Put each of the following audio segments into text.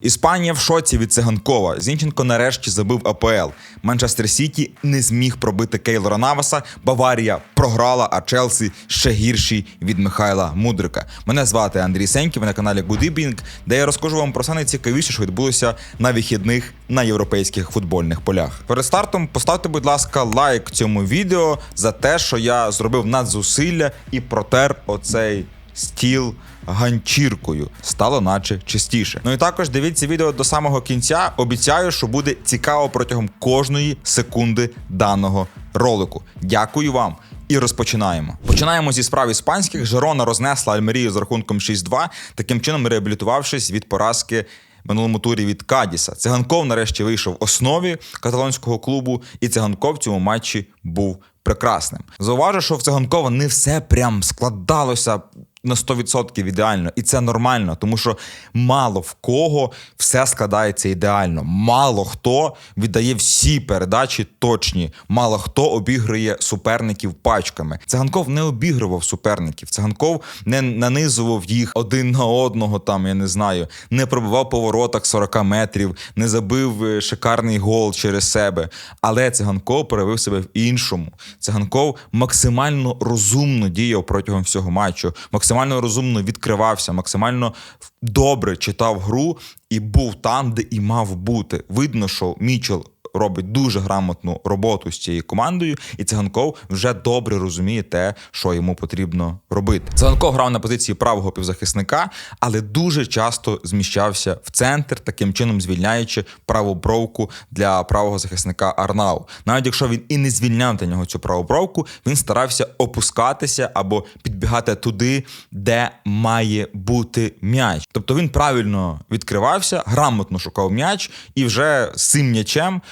Іспанія в шоці від циганкова. Зінченко нарешті забив АПЛ. Манчестер Сіті не зміг пробити Кейлора Наваса. Баварія програла, а Челсі ще гірший від Михайла Мудрика. Мене звати Андрій Сеньків, на каналі Goodibing, де я розкажу вам про все найцікавіше, що відбулося на вихідних на європейських футбольних полях. Перед стартом поставте, будь ласка, лайк цьому відео за те, що я зробив надзусилля і протер оцей стіл ганчіркою. Стало наче чистіше. Ну і також дивіться відео до самого кінця. Обіцяю, що буде цікаво протягом кожної секунди даного ролику. Дякую вам. І розпочинаємо. Починаємо зі справ іспанських. Жерона рознесла Альмерію з рахунком 6-2, таким чином реабілітувавшись від поразки минулому турі від Кадіса. Циганков нарешті вийшов в основі каталонського клубу, і циганков в цьому матчі був прекрасним. Зауважу, що в циганкова не все прям складалося. На 100% ідеально, і це нормально, тому що мало в кого все складається ідеально. Мало хто віддає всі передачі точні, мало хто обігрує суперників пачками. Циганков не обігрував суперників. Циганков не нанизував їх один на одного. Там я не знаю, не пробивав по воротах 40 метрів, не забив е, шикарний гол через себе. Але циганков проявив себе в іншому. Циганков максимально розумно діяв протягом всього матчу. Максимально розумно відкривався, максимально добре читав гру і був там, де і мав бути. Видно, що Мічел робить дуже грамотну роботу з цією командою, і циганков вже добре розуміє те, що йому потрібно робити. Циганков грав на позиції правого півзахисника, але дуже часто зміщався в центр, таким чином звільняючи праву бровку для правого захисника Арнау. Навіть якщо він і не звільняв для нього цю праву бровку, він старався опускатися або підбігати туди, де має бути м'яч. Тобто він правильно відкривався, грамотно шукав м'яч і вже з цим м'ячем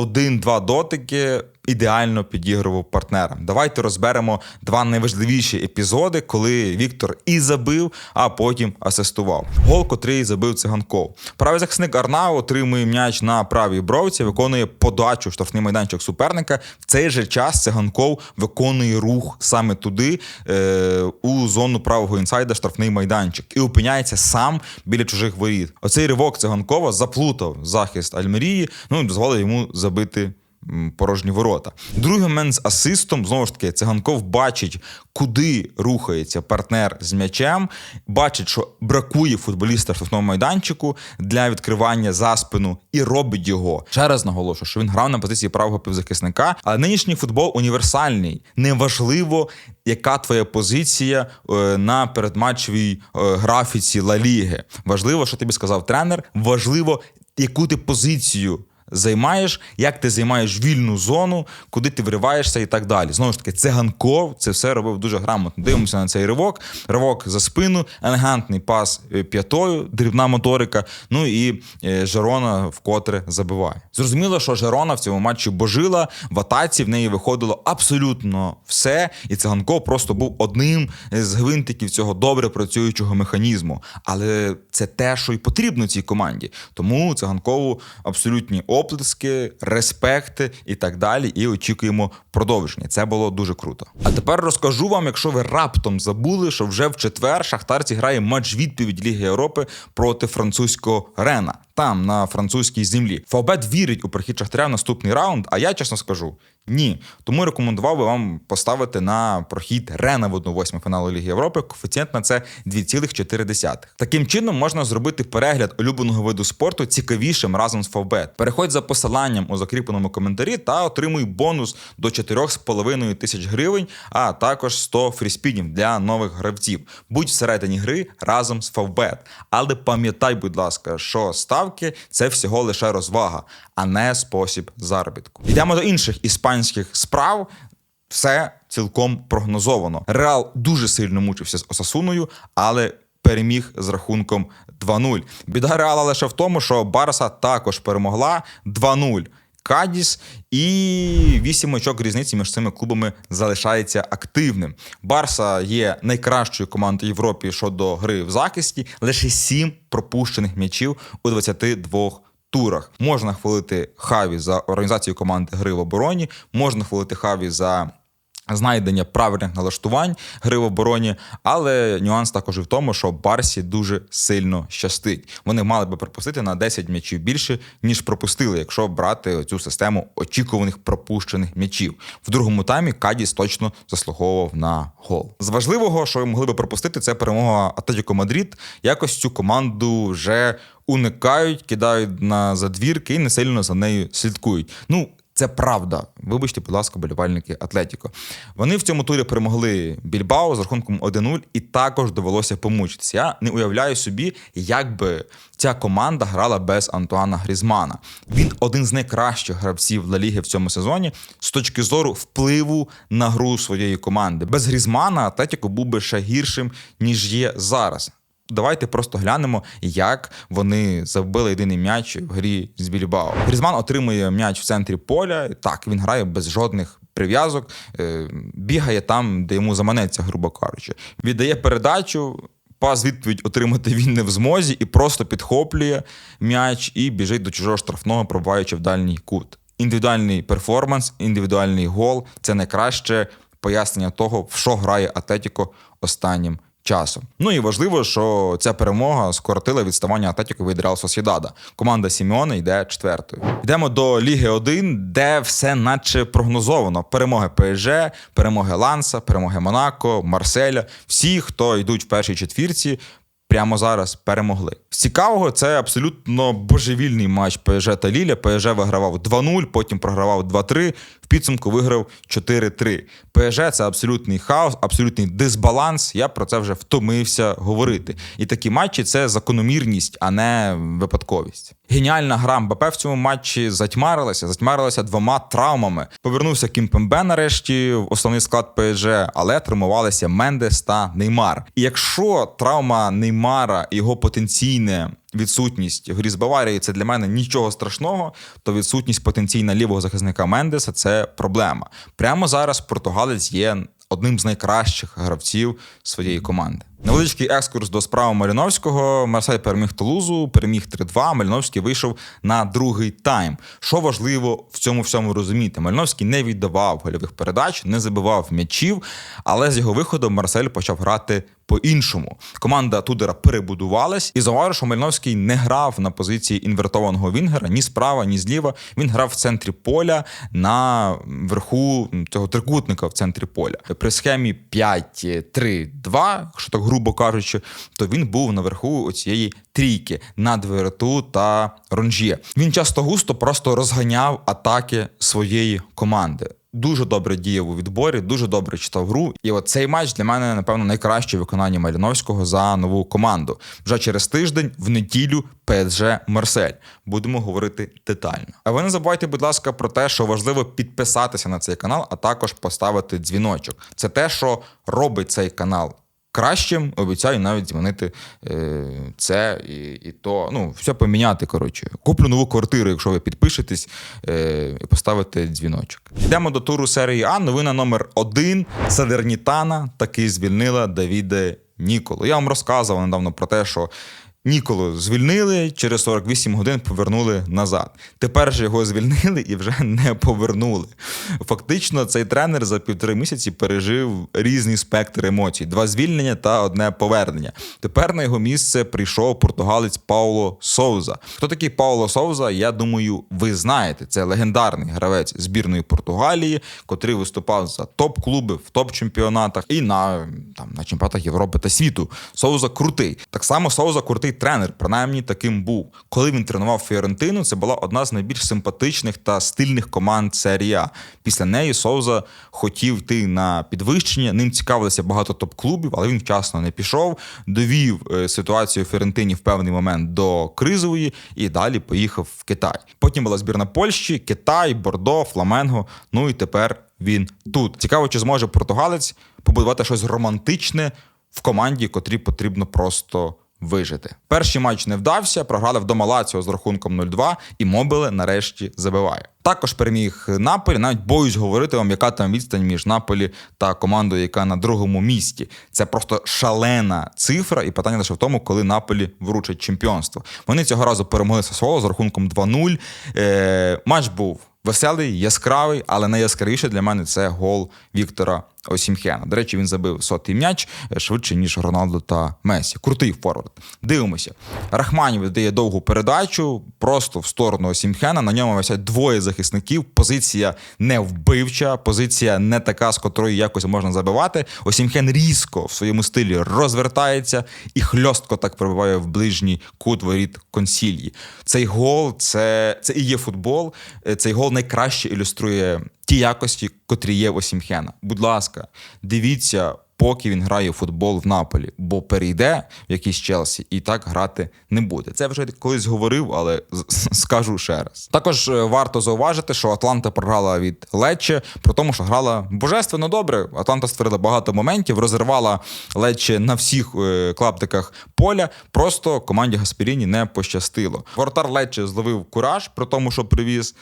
один-два дотики ідеально підігрував партнерам. Давайте розберемо два найважливіші епізоди, коли Віктор і забив, а потім асистував. Гол, котрий забив циганков. Правий захисник Арнау отримує м'яч на правій бровці, виконує подачу штрафний майданчик суперника. В цей же час циганков виконує рух саме туди, е, у зону правого інсайда, штрафний майданчик, і опиняється сам біля чужих воріт. Оцей ривок циганкова заплутав захист Альмерії, ну і дозволив йому забити порожні ворота. Другий момент з асистом знову ж таки циганков бачить, куди рухається партнер з м'ячем, бачить, що бракує футболіста в штрафному майданчику для відкривання за спину і робить його. Ще раз наголошую, що він грав на позиції правого півзахисника. Але нинішній футбол універсальний. Неважливо, яка твоя позиція е, на передматчевій е, графіці Ла Ліги. Важливо, що тобі сказав тренер. Важливо, яку ти позицію займаєш, як ти займаєш вільну зону, куди ти вриваєшся і так далі. Знову ж таки, циганков це все робив дуже грамотно. Дивимося на цей ривок, ривок за спину, елегантний пас е, п'ятою, дрібна моторика. Ну і е, Жерона вкотре забиває. Зрозуміло, що Жерона в цьому матчі божила, в атаці в неї виходило абсолютно все, і циганков просто був одним з гвинтиків цього добре працюючого механізму. Але це те, що й потрібно цій команді. Тому циганкову абсолютні опції оплески, респекти і так далі. І очікуємо продовження. Це було дуже круто. А тепер розкажу вам, якщо ви раптом забули, що вже в четвер Шахтарці грає матч відповідь Ліги Європи проти французького Рена. Там на французькій землі. Фавбет вірить у прихід Шахтаря в наступний раунд. А я чесно скажу ні. Тому рекомендував би вам поставити на прохід Рена в 1-8 фіналу Ліги Європи. Коефіцієнт на це 2,4. Таким чином можна зробити перегляд улюбленого виду спорту цікавішим разом з Фавбет. Переходь за посиланням у закріпленому коментарі та отримуй бонус до 4,5 тисяч гривень, а також 100 фріспінів для нових гравців. Будь всередині гри разом з Фавбет. Але пам'ятай, будь ласка, що ставки це всього лише розвага, а не спосіб заробітку. Йдемо до інших іспанських справ. Все цілком прогнозовано. Реал дуже сильно мучився з Осасуною, але переміг з рахунком 2-0. Біда Реала лише в тому, що Барса також перемогла 2-0. Кадіс і вісім очок різниці між цими клубами залишається активним. Барса є найкращою командою Європі щодо гри в захисті. Лише сім пропущених м'ячів у 22 турах. Можна хвалити Хаві за організацію команди гри в обороні, можна хвалити Хаві за знайдення правильних налаштувань гри в обороні, але нюанс також і в тому, що Барсі дуже сильно щастить. Вони мали би пропустити на 10 м'ячів більше, ніж пропустили, якщо брати цю систему очікуваних пропущених м'ячів. В другому таймі Кадіс точно заслуговував на гол. З важливого, що могли би пропустити, це перемога Атлетіко Мадрид. Якось цю команду вже уникають, кидають на задвірки і не сильно за нею слідкують. Ну, це правда. Вибачте, будь ласка, болівальники Атлетіко. Вони в цьому турі перемогли Більбао з рахунком 1-0 і також довелося помучитися. Я не уявляю собі, як би ця команда грала без Антуана Грізмана. Він один з найкращих гравців Ла Ліги в цьому сезоні з точки зору впливу на гру своєї команди. Без Грізмана Атлетіко був би ще гіршим, ніж є зараз. Давайте просто глянемо, як вони забили єдиний м'яч в грі з Більбао. Грізман отримує м'яч в центрі поля. Так, він грає без жодних прив'язок, е, бігає там, де йому заманеться, грубо кажучи. Віддає передачу. Пас відповідь отримати він не в змозі і просто підхоплює м'яч і біжить до чужого штрафного, пробиваючи в дальній кут. Індивідуальний перформанс, індивідуальний гол це найкраще пояснення того, в що грає Атлетіко останнім часом. Ну і важливо, що ця перемога скоротила відставання Атлетіко від Реал Сосідада. Команда Сімеона йде четвертою. Йдемо до Ліги 1, де все наче прогнозовано: перемоги ПСЖ, перемоги Ланса, перемоги Монако, Марселя. Всі, хто йдуть в першій четвірці. Прямо зараз перемогли. З цікавого, це абсолютно божевільний матч ПСЖ та Ліля. ПСЖ вигравав 2-0, потім програвав 2-3, в підсумку виграв 4-3. ПСЖ це абсолютний хаос, абсолютний дисбаланс. Я про це вже втомився говорити. І такі матчі це закономірність, а не випадковість. Геніальна гра Мбапе в цьому матчі затьмарилася, затьмарилася двома травмами. Повернувся Кімпембе нарешті в основний склад ПСЖ, але травмувалися Мендес та Неймар. І якщо травма Неймара і його потенційне відсутність в грі з Баварії це для мене нічого страшного, то відсутність потенційна лівого захисника Мендеса це проблема. Прямо зараз португалець є одним з найкращих гравців своєї команди. Невеличкий екскурс до справи Маліновського. Марсель переміг Тулузу, переміг 3-2. Маліновський вийшов на другий тайм. Що важливо в цьому всьому розуміти? Маліновський не віддавав гольових передач, не забивав м'ячів, але з його виходом Марсель почав грати по-іншому. Команда Тудера перебудувалась, і зауважу, що Мальновський не грав на позиції інвертованого Вінгера ні справа, ні зліва. Він грав в центрі поля на верху цього трикутника в центрі поля. При схемі 5-3-2, що так грубо кажучи, то він був наверху цієї трійки над Верету та Ронжє. Він часто густо просто розганяв атаки своєї команди. Дуже добре діяв у відборі, дуже добре читав гру. І от цей матч для мене, напевно, найкраще виконання Маліновського за нову команду. Вже через тиждень в неділю ПСЖ Марсель. Будемо говорити детально. А ви не забувайте, будь ласка, про те, що важливо підписатися на цей канал, а також поставити дзвіночок. Це те, що робить цей канал кращим, обіцяю навіть змінити е, це і і то. Ну, все поміняти. Коротше, куплю нову квартиру, якщо ви підпишетесь е, і поставите дзвіночок. Йдемо до туру серії А. Новина номер один. Салернітана таки звільнила Давіде Ніколу. Я вам розказував недавно про те, що. Ніколу звільнили через 48 годин повернули назад. Тепер же його звільнили і вже не повернули. Фактично, цей тренер за півтори місяці пережив різний спектр емоцій: два звільнення та одне повернення. Тепер на його місце прийшов португалець Пауло Соуза. Хто такий Пауло Соуза? Я думаю, ви знаєте. Це легендарний гравець збірної Португалії, котрий виступав за топ-клуби в топ-чемпіонатах і на там на чемпіонатах Європи та світу. Соуза крутий. Так само Соуза крутий тренер, принаймні таким був. Коли він тренував Фіорентину, це була одна з найбільш симпатичних та стильних команд серія. Після неї Соуза хотів йти на підвищення. Ним цікавилися багато топ-клубів, але він вчасно не пішов. Довів е, ситуацію Фіорентині в певний момент до кризової і далі поїхав в Китай. Потім була збірна Польщі, Китай, Бордо, Фламенго. Ну і тепер він тут. Цікаво, чи зможе португалець побудувати щось романтичне в команді, котрій потрібно просто вижити. Перший матч не вдався, програли вдома Лаціо з рахунком 0-2, і мобили нарешті забиває. Також переміг Наполі. Навіть боюсь говорити вам, яка там відстань між Наполі та командою, яка на другому місці. Це просто шалена цифра, і питання лише в тому, коли Наполі вручать чемпіонство. Вони цього разу перемогли Сосоло з рахунком 2-0. Е, Матч був Веселий, яскравий, але найяскравіше для мене це гол Віктора Осімхена. До речі, він забив сотий м'яч е, швидше, ніж Роналду та Месі. Крутий форвард. Дивимося. Рахманів дає довгу передачу просто в сторону Осімхена. На ньому висять двоє захисників. Позиція не вбивча, позиція не така, з котрої якось можна забивати. Осімхен різко в своєму стилі розвертається і хльостко так пробиває в ближній кут воріт консілії. Цей гол це, це і є футбол. Е, Цей гол найкраще ілюструє ті якості, котрі є в Осімхена. Будь ласка, дивіться. Поки він грає в футбол в Наполі, бо перейде в якийсь Челсі і так грати не буде. Це вже колись говорив, але скажу ще раз. Також е, варто зауважити, що Атланта програла від Лечче, при тому, що грала божественно добре. Атланта створила багато моментів, розірвала Лечче на всіх е, клаптиках поля. Просто команді Гасперіні не пощастило. Воротар Лечче зловив кураж, при тому, що привіз.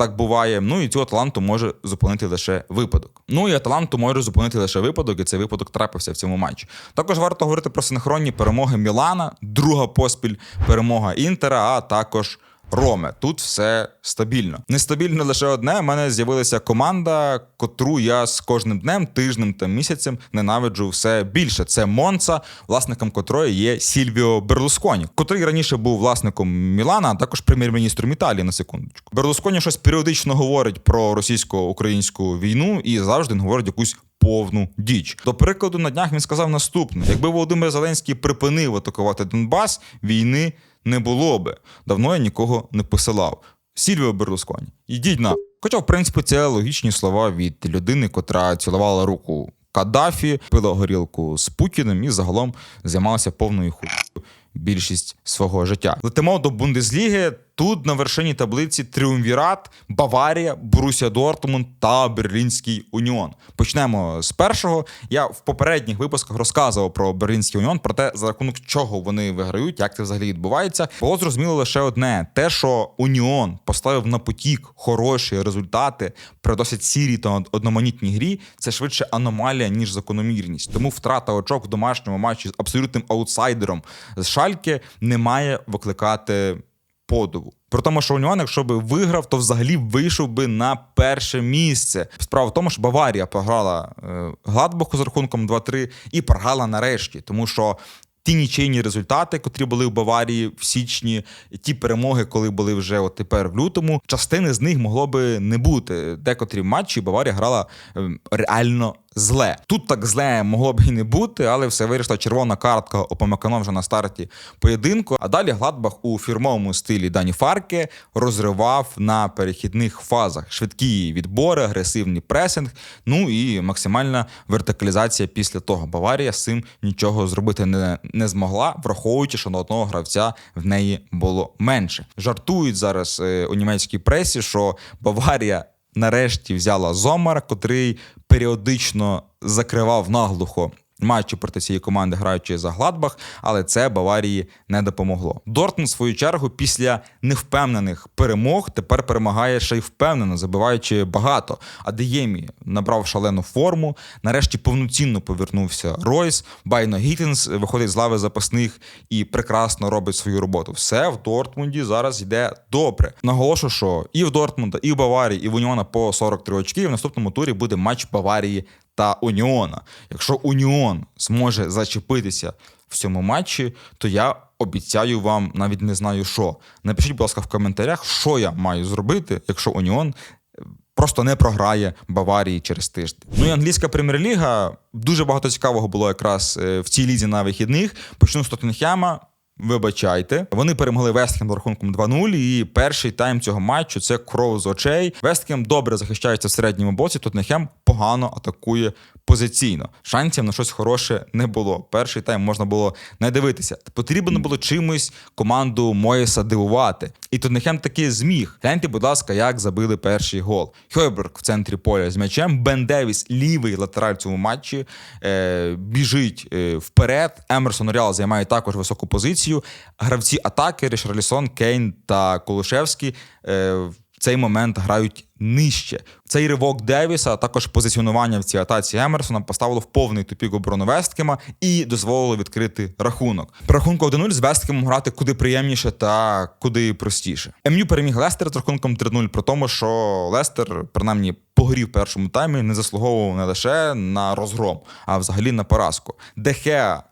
Так буває. Ну і цю таланту може зупинити лише випадок. Ну і Аталанту може зупинити лише випадок, і цей випадок трапився в цьому матчі. Також варто говорити про синхронні перемоги Мілана, друга поспіль перемога Інтера, а також. Роме, тут все стабільно. Нестабільно лише одне. У мене з'явилася команда, котру я з кожним днем, тижнем та місяцем ненавиджу все більше. Це Монца, власником котрої є Сільвіо Берлусконі, котрий раніше був власником Мілана, а також прем'єр-міністром Італії на секундочку. Берлусконі щось періодично говорить про російсько-українську війну і завжди говорить якусь повну діч. До прикладу, на днях він сказав наступне: якби Володимир Зеленський припинив атакувати Донбас, війни не було би. Давно я нікого не посилав. Сільвіо Берлусконі, ідіть на. Хоча, в принципі, це логічні слова від людини, котра цілувала руку Каддафі, пила горілку з Путіним і загалом займалася повною хуйнею більшість свого життя. Летимо до Бундесліги. Тут на вершині таблиці Тріумвірат, Баварія, Боруся Дортмунд та Берлінський Уніон. Почнемо з першого. Я в попередніх випусках розказував про Берлінський Уніон, про те, за рахунок чого вони виграють, як це взагалі відбувається. Було зрозуміло лише одне: те, що Уніон поставив на потік хороші результати при досить сірій та одноманітній грі, це швидше аномалія ніж закономірність. Тому втрата очок в домашньому матчі з абсолютним аутсайдером з Шальки не має викликати подиву. При тому, що Уніон, якщо би виграв, то взагалі вийшов би на перше місце. Справа в тому, що Баварія програла е, Гладбаху з рахунком 2-3 і програла нарешті, тому що. Ті нічийні результати, котрі були в Баварії в січні, ті перемоги, коли були вже от тепер в лютому, частини з них могло би не бути. Декотрі матчі Баварія грала е, реально зле. Тут так зле могло б і не бути, але все вирішила червона картка Опамекано вже на старті поєдинку. А далі Гладбах у фірмовому стилі Дані Фарке розривав на перехідних фазах швидкі відбори, агресивний пресинг, ну і максимальна вертикалізація після того. Баварія з цим нічого зробити не, не змогла, враховуючи, що на одного гравця в неї було менше. Жартують зараз е, у німецькій пресі, що Баварія нарешті взяла Зомара, котрий періодично закривав наглухо матчі проти цієї команди, граючи за Гладбах, але це Баварії не допомогло. Дортмунд, в свою чергу, після невпевнених перемог тепер перемагає ще й впевнено, забиваючи багато. А Деємі набрав шалену форму. Нарешті повноцінно повернувся Ройс. Байно Гіттенс виходить з лави запасних і прекрасно робить свою роботу. Все в Дортмунді зараз йде добре. Наголошу, що і в Дортмунда, і в Баварії, і в Уніона по 43 очки. І в наступному турі буде матч Баварії та Уніона. Якщо Уніон зможе зачепитися в цьому матчі, то я обіцяю вам навіть не знаю що. Напишіть, будь ласка, в коментарях, що я маю зробити, якщо Уніон. Просто не програє Баварії через тиждень. Ну і англійська прем'єр-ліга дуже багато цікавого було якраз е, в цій лізі на вихідних. Почну з Тоттенхема. Вибачайте, вони перемогли Вестхем рахунком 2-0, і перший тайм цього матчу це кров з очей. Вестхем добре захищається в середньому боці. Тоттенхем погано атакує позиційно. Шансів на щось хороше не було. Перший тайм можна було не дивитися. Потрібно було чимось команду Моєса дивувати. І Тоттенхем таки зміг. Гляньте, будь ласка, як забили перший гол. Хойберг в центрі поля з м'ячем. Бен Девіс, лівий латераль в цьому матчі, е, біжить е, вперед. Емерсон Оріал займає також високу позицію. Гравці атаки Рішарлісон, Кейн та Колушевський. Е, цей момент грають нижче. Цей ривок Девіса, а також позиціонування в цій атаці Емерсона поставило в повний тупік оборону Весткема і дозволило відкрити рахунок. При рахунку 1-0 з Весткемом грати куди приємніше та куди простіше. МЮ переміг Лестер з рахунком 3-0, при тому, що Лестер, принаймні, погорів в першому таймі, не заслуговував не лише на розгром, а взагалі на поразку. Дехе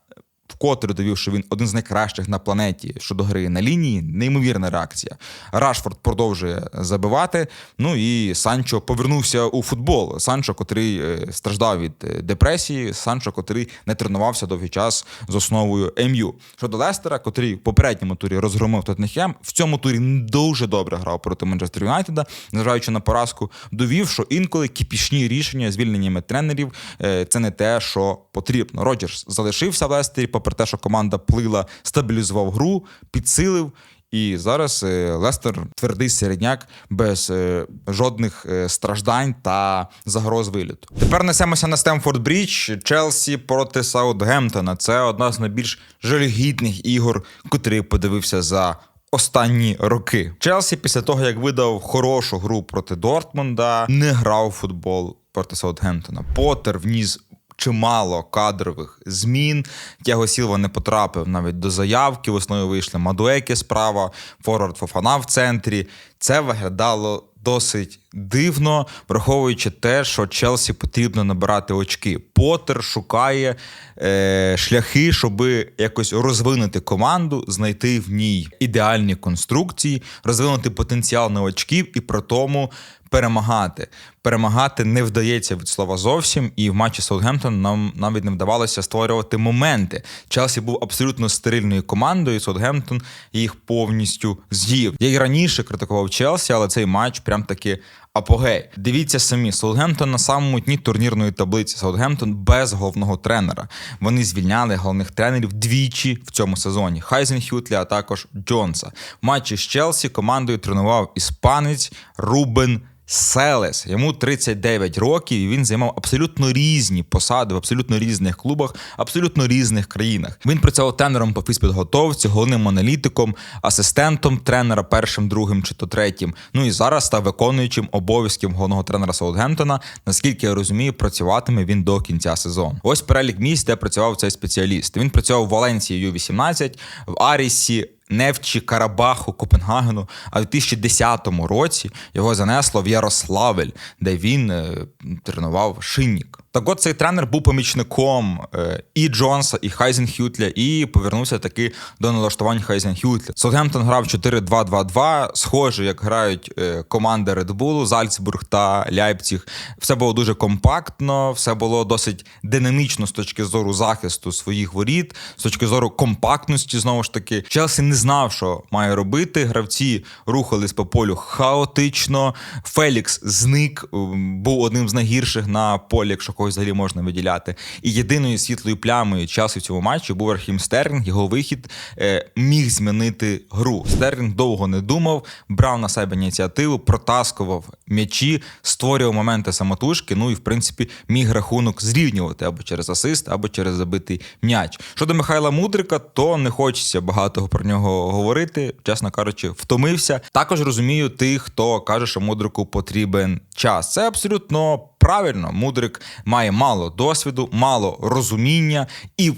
вкотре довів, що він один з найкращих на планеті щодо гри на лінії. Неймовірна реакція. Рашфорд продовжує забивати. Ну і Санчо повернувся у футбол. Санчо, котрий е, страждав від е, депресії, Санчо, котрий не тренувався довгий час з основою МЮ. Щодо Лестера, котрий в попередньому турі розгромив Тоттенхем, в цьому турі дуже добре грав проти Манчестер Юнайтеда, незважаючи на поразку, довів, що інколи кіпішні рішення звільненнями тренерів е, це не те, що потрібно. Роджерс залишився в Лестері, попри те, що команда плила, стабілізував гру, підсилив. І зараз е, Лестер твердий середняк без е, жодних е, страждань та загроз виліту. Тепер несемося на Стемфорд Брідж. Челсі проти Саутгемптона. Це одна з найбільш жалюгідних ігор, котрі подивився за. Останні роки Челсі після того, як видав хорошу гру проти Дортмунда, не грав у футбол проти Саутгемптона. Поттер вніс чимало кадрових змін. Тяго Сілва не потрапив навіть до заявки. В основі вийшли Мадуеки справа, Форвард Фофана в центрі. Це виглядало досить дивно, враховуючи те, що Челсі потрібно набирати очки. Поттер шукає е, шляхи, щоб якось розвинути команду, знайти в ній ідеальні конструкції, розвинути потенціал на очків і при тому перемагати. Перемагати не вдається від слова зовсім, і в матчі Саутгемптон нам навіть не вдавалося створювати моменти. Челсі був абсолютно стерильною командою. і Саутгемптон їх повністю з'їв. Я й раніше критикував Челсі, але цей матч прям таки. Апогей. Дивіться самі, Саутгемптон на самому дні турнірної таблиці. Саутгемптон без головного тренера. Вони звільняли головних тренерів двічі в цьому сезоні. Хайзенхютлі, а також Джонса. В матчі з Челсі командою тренував іспанець Рубен. Селес, йому 39 років, і він займав абсолютно різні посади в абсолютно різних клубах, абсолютно різних країнах. Він працював тренером по фізпідготовці, головним аналітиком, асистентом тренера, першим, другим чи то третім. Ну і зараз став виконуючим обов'язків головного тренера Саутгемптона. Наскільки я розумію, працюватиме він до кінця сезону. Ось перелік місць, де працював цей спеціаліст. Він працював в Валенції Ю-18, в Арісі. Невчі Карабаху, Копенгагену, а в 2010 році його занесло в Ярославель, де він е, тренував шинник. Так от цей тренер був помічником е, і Джонса, і Хайзенхютля, і повернувся таки до налаштувань Хайзенхютля. Саутгемптон грав 4-2-2-2, схоже, як грають е, команди Bull, Зальцбург та Ляйпціг. Все було дуже компактно, все було досить динамічно з точки зору захисту своїх воріт, з точки зору компактності. Знову ж таки, Челсі не знав, що має робити. Гравці рухались по полю хаотично. Фелікс зник, був одним з найгірших на полі, якщо когось взагалі можна виділяти. І єдиною світлою плямою часу в цьому матчі був Рахім Стерлінг. Його вихід е, міг змінити гру. Стерлінг довго не думав, брав на себе ініціативу, протаскував м'ячі, створював моменти самотужки. Ну і в принципі міг рахунок зрівнювати або через асист, або через забитий м'яч. Щодо Михайла Мудрика, то не хочеться багато про нього говорити. Чесно кажучи, втомився. Також розумію тих, хто каже, що мудрику потрібен час. Це абсолютно правильно. Мудрик має мало досвіду, мало розуміння і.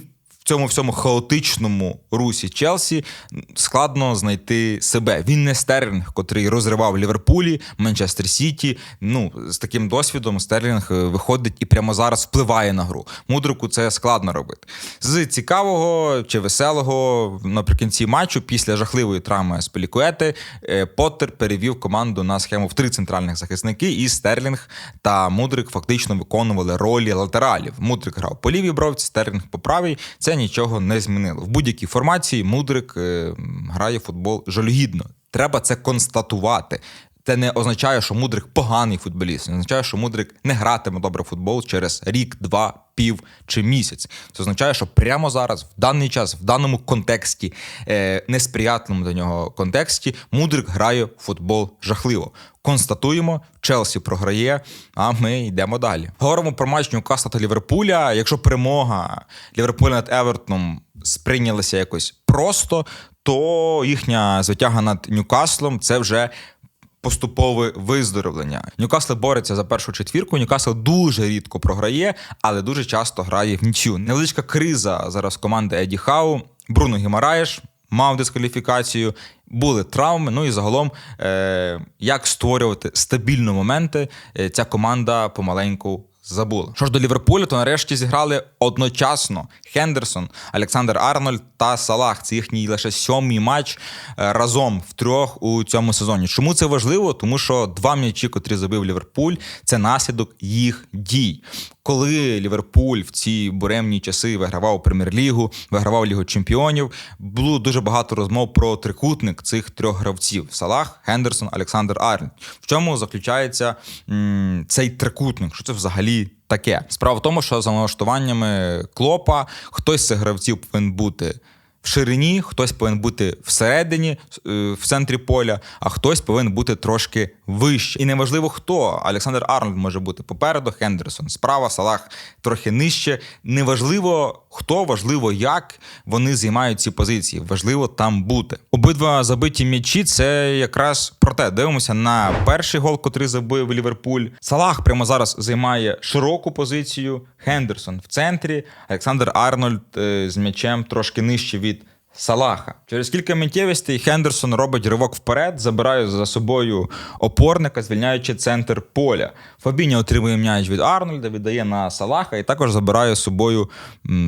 Цьому всьому хаотичному русі Челсі складно знайти себе. Він не Стерлінг, котрий розривав Ліверпулі, Манчестер Сіті. Ну з таким досвідом Стерлінг е, виходить і прямо зараз впливає на гру. Мудрику це складно робити. З цікавого чи веселого наприкінці матчу, після жахливої травми Спелікуети, е, Поттер перевів команду на схему в три центральних захисники, і Стерлінг та Мудрик фактично виконували ролі латералів. Мудрик грав по лівій бровці, Стерлінг по правій. Це нічого не змінило. В будь-якій формації Мудрик е, грає футбол жалюгідно. Треба це констатувати. Це не означає, що Мудрик поганий футболіст. Не означає, що Мудрик не гратиме добре футбол через рік, два, пів чи місяць. Це означає, що прямо зараз, в даний час, в даному контексті, е, несприятливому до нього контексті, Мудрик грає футбол жахливо. Констатуємо, Челсі програє, а ми йдемо далі. Говоримо про матч Ньюкасла та Ліверпуля. Якщо перемога Ліверпуля над Евертоном сприйнялася якось просто, то їхня звитяга над Ньюкаслом це вже поступове виздоровлення. Ньюкасл бореться за першу четвірку. Ньюкасл дуже рідко програє, але дуже часто грає в нічю. Невеличка криза зараз команди Еді Хау. Бруно Гімараєш мав дискваліфікацію, були травми. Ну і загалом, е- як створювати стабільні моменти, е, ця команда помаленьку. Забула. Що ж до Ліверпуля, то нарешті зіграли одночасно Хендерсон, Олександр Арнольд та Салах. Це їхній лише сьомий матч е, разом в трьох у цьому сезоні. Чому це важливо? Тому що два м'ячі, котрі забив Ліверпуль, це наслідок їх дій. Коли Ліверпуль в ці буремні часи вигравав прем'єр-лігу, вигравав Лігу Чемпіонів, було дуже багато розмов про трикутник цих трьох гравців: Салах, Хендерсон, Олександр Арнольд. В чому заключається м- цей трикутник? Що це взагалі? Таке справа в тому, що за налаштуваннями клопа хтось з цих гравців повинен бути в ширині, хтось повинен бути всередині, е, в центрі поля, а хтось повинен бути трошки вище. І неважливо хто. Олександр Арнольд може бути попереду, Хендерсон справа, Салах трохи нижче. Неважливо хто, важливо, як вони займають ці позиції. Важливо там бути. Обидва забиті м'ячі це якраз про те. Дивимося на перший гол, котрий забив Ліверпуль. Салах прямо зараз займає широку позицію. Хендерсон в центрі. Олександр Арнольд е, з м'ячем трошки нижче від Салаха. Через кілька миттєвостей Хендерсон робить ривок вперед, забирає за собою опорника, звільняючи центр поля. Фабіні отримує м'яч від Арнольда, віддає на Салаха і також забирає з собою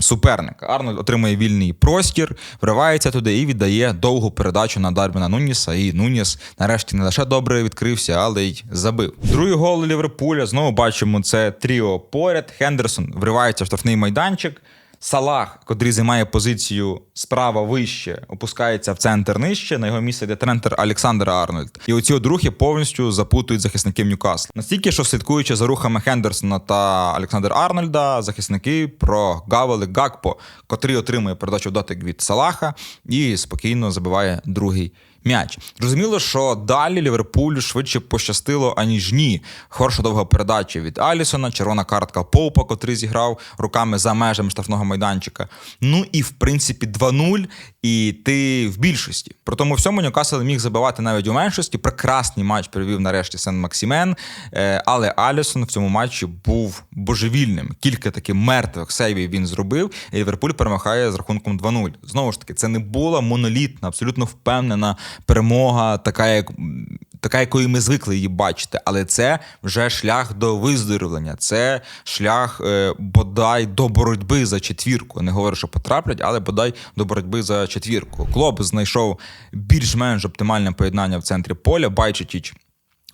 суперника. Арнольд отримує вільний простір, вривається туди і віддає довгу передачу на Дарвіна Нуніса. І Нуніс нарешті не лише добре відкрився, але й забив. Другий гол Ліверпуля. Знову бачимо це тріо поряд. Хендерсон вривається в штрафний майданчик. Салах, котрий займає позицію справа вище, опускається в центр нижче. На його місце йде тренер Олександр Арнольд. І оці от рухи повністю запутують захисників Ньюкасла. Настільки, що слідкуючи за рухами Хендерсона та Олександра Арнольда, захисники прогавили Гакпо, котрий отримує передачу дотик від Салаха і спокійно забиває другий. М'яч зрозуміло, що далі Ліверпулю швидше пощастило, аніж ні. Хороша довга передача від Алісона, червона картка Поупа, котрий зіграв руками за межами штрафного майданчика. Ну і в принципі 2-0, і ти в більшості. При тому всьому Ньюкасл міг забивати навіть у меншості. Прекрасний матч привів нарешті Сен Максімен. Е, Але Алісон в цьому матчі був божевільним. Кілька таких мертвих сейвів він зробив. І Ліверпуль перемагає з рахунком 2-0. Знову ж таки, це не була монолітна, абсолютно впевнена перемога, така як. Така, якою ми звикли її бачити, але це вже шлях до виздоровлення, це шлях е, бодай до боротьби за четвірку. Не говорю, що потраплять, але бодай до боротьби за четвірку. Клоп знайшов більш-менш оптимальне поєднання в центрі поля. Байчетіч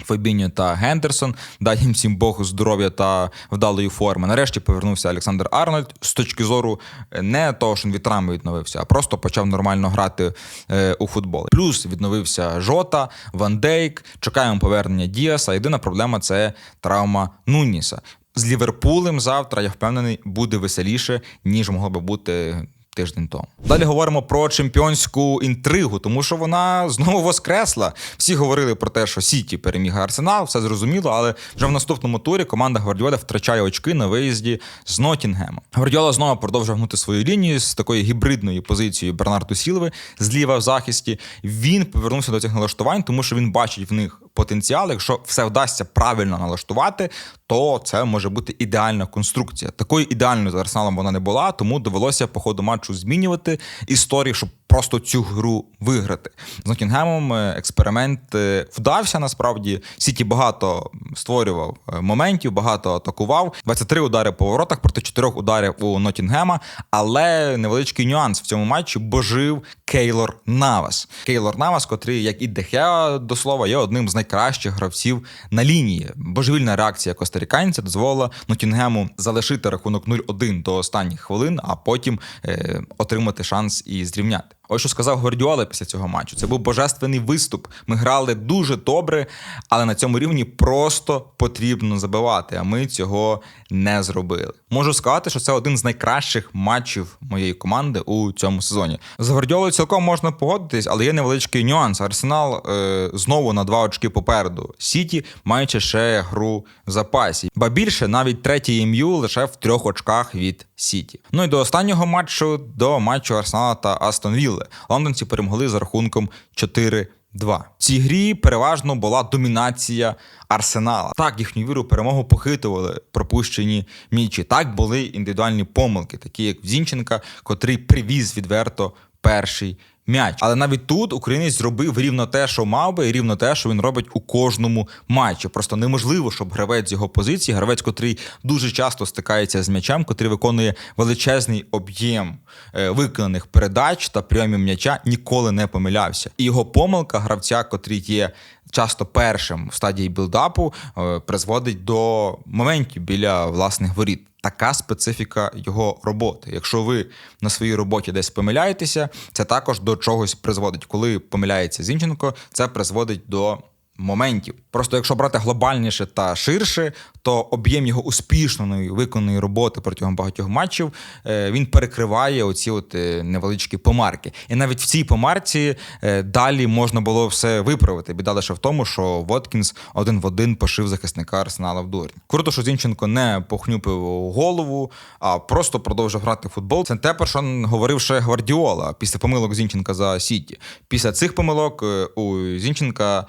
Фабіньо та Гендерсон, дай їм всім Богу здоров'я та вдалої форми. Нарешті повернувся Олександр Арнольд з точки зору е, не того, що він від травми відновився, а просто почав нормально грати е, у футбол. Плюс відновився Жота, Ван Дейк. Чекаємо повернення Діаса. Єдина проблема це травма Нуніса. З Ліверпулем завтра, я впевнений, буде веселіше, ніж могло би бути тиждень тому. Далі говоримо про чемпіонську інтригу, тому що вона знову воскресла. Всі говорили про те, що Сіті переміг Арсенал, все зрозуміло, але вже в наступному турі команда Гвардіоля втрачає очки на виїзді з Нотінгема. Гвардіола знову продовжує гнути свою лінію з такої гібридної позиції Бернарду Сілви зліва в захисті. Він повернувся до цих налаштувань, тому що він бачить в них потенціал. Якщо все вдасться правильно налаштувати, то це може бути ідеальна конструкція. Такою ідеальною з Арсеналом вона не була, тому довелося по ходу матчу змінювати історії, щоб просто цю гру виграти. З Нотінгемом експеримент е, вдався насправді. Сіті багато створював е, моментів, багато атакував. 23 удари по воротах проти 4 ударів у Нотінгема. Але невеличкий нюанс в цьому матчі божив Кейлор Навас. Кейлор Навас, котрий, як і Дехеа, до слова, є одним з найкращих гравців на лінії. Божевільна реакція костаріканця дозволила Нотінгему залишити рахунок 0-1 до останніх хвилин, а потім е, отримати шанс і зрівняти. Ось що сказав Гвардіола після цього матчу. Це був божественний виступ. Ми грали дуже добре, але на цьому рівні просто потрібно забивати. А ми цього не зробили. Можу сказати, що це один з найкращих матчів моєї команди у цьому сезоні. З Гвардіолою цілком можна погодитись, але є невеличкий нюанс. Арсенал е, знову на два очки попереду. Сіті маючи ще гру в запасі. Ба більше навіть третій ім'ю лише в трьох очках від Сіті. Ну і до останнього матчу, до матчу Арсенала та Астон Вілли. Лондонці перемогли за рахунком 4-2. В цій грі переважно була домінація Арсенала. Так, їхню віру перемогу похитували пропущені м'ячі. Так були індивідуальні помилки, такі як Зінченка, котрий привіз відверто перший м'яч. Але навіть тут українець зробив рівно те, що мав би, і рівно те, що він робить у кожному матчі. Просто неможливо, щоб гравець з його позиції, гравець, котрий дуже часто стикається з м'ячем, котрий виконує величезний об'єм е, виконаних передач та прийомів м'яча, ніколи не помилявся. І його помилка гравця, котрий є. Часто першим в стадії білдапу е, призводить до моментів біля власних воріт. Така специфіка його роботи. Якщо ви на своїй роботі десь помиляєтеся, це також до чогось призводить. Коли помиляється Зінченко, це призводить до моментів. Просто якщо брати глобальніше та ширше, то об'єм його успішної виконаної роботи протягом багатьох матчів е, він перекриває оці от е, невеличкі помарки. І навіть в цій помарці е, далі можна було все виправити. Біда лише в тому, що Воткінс один в один пошив захисника Арсенала в дурні. Круто, що Зінченко не похнюпив голову, а просто продовжив грати в футбол. Це те, про що говорив ще Гвардіола після помилок Зінченка за Сіті. Після цих помилок у Зінченка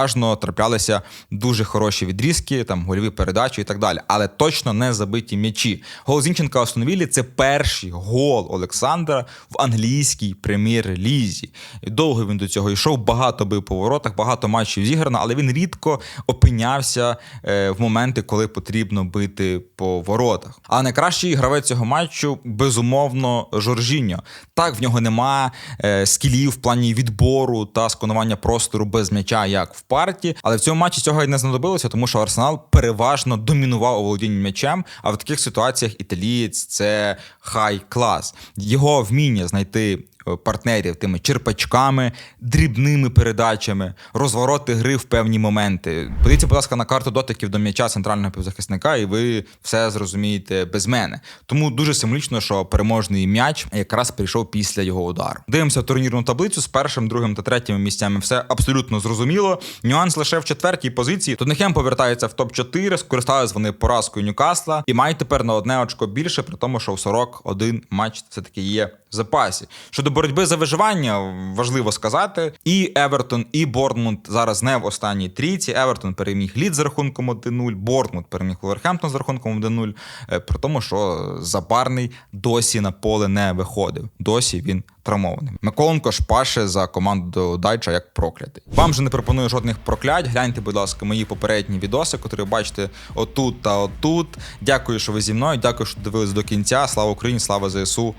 переважно траплялися дуже хороші відрізки, там гольові передачі і так далі, але точно не забиті м'ячі. Гол Зінченка Остановілі це перший гол Олександра в англійській прем'єр-лізі. Довго він до цього йшов, багато бив по воротах, багато матчів зіграно, але він рідко опинявся е, в моменти, коли потрібно бити по воротах. А найкращий гравець цього матчу безумовно Жоржіньо. Так, в нього нема е, скілів в плані відбору та сканування простору без м'яча, як в парті. Але в цьому матчі цього й не знадобилося, тому що Арсенал переважно домінував у володінні м'ячем. А в таких ситуаціях італієць це хай клас. Його вміння знайти. Е, Партнерів тими черпачками, дрібними передачами, розвороти гри в певні моменти. Подивіться, будь ласка, на карту дотиків до м'яча центрального півзахисника, і ви все зрозумієте без мене. Тому дуже символічно, що переможний м'яч якраз прийшов після його удару. Дивимося турнірну таблицю з першим, другим та третім місцями. Все абсолютно зрозуміло. Нюанс лише в четвертій позиції. Тоттенхем повертається в топ 4 скористались вони поразкою Ньюкасла і мають тепер на одне очко більше, при тому, що в 41 матч все таки є запасі. Щодо боротьби за виживання, важливо сказати, і Евертон, і Бортмунд зараз не в останній трійці. Евертон переміг Лід за рахунком 1-0, Бортмунд переміг Вулверхемптон за рахунком 1-0, е, при тому, що Запарний досі на поле не виходив. Досі він травмований. Миколенко ж паше за команду Дайча як проклятий. Вам же не пропоную жодних проклять. Гляньте, будь ласка, мої попередні відоси, котрі ви бачите отут та отут. Дякую, що ви зі мною. Дякую, що дивились до кінця. Слава Україні, слава ЗСУ.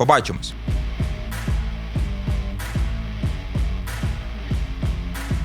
Побачимось.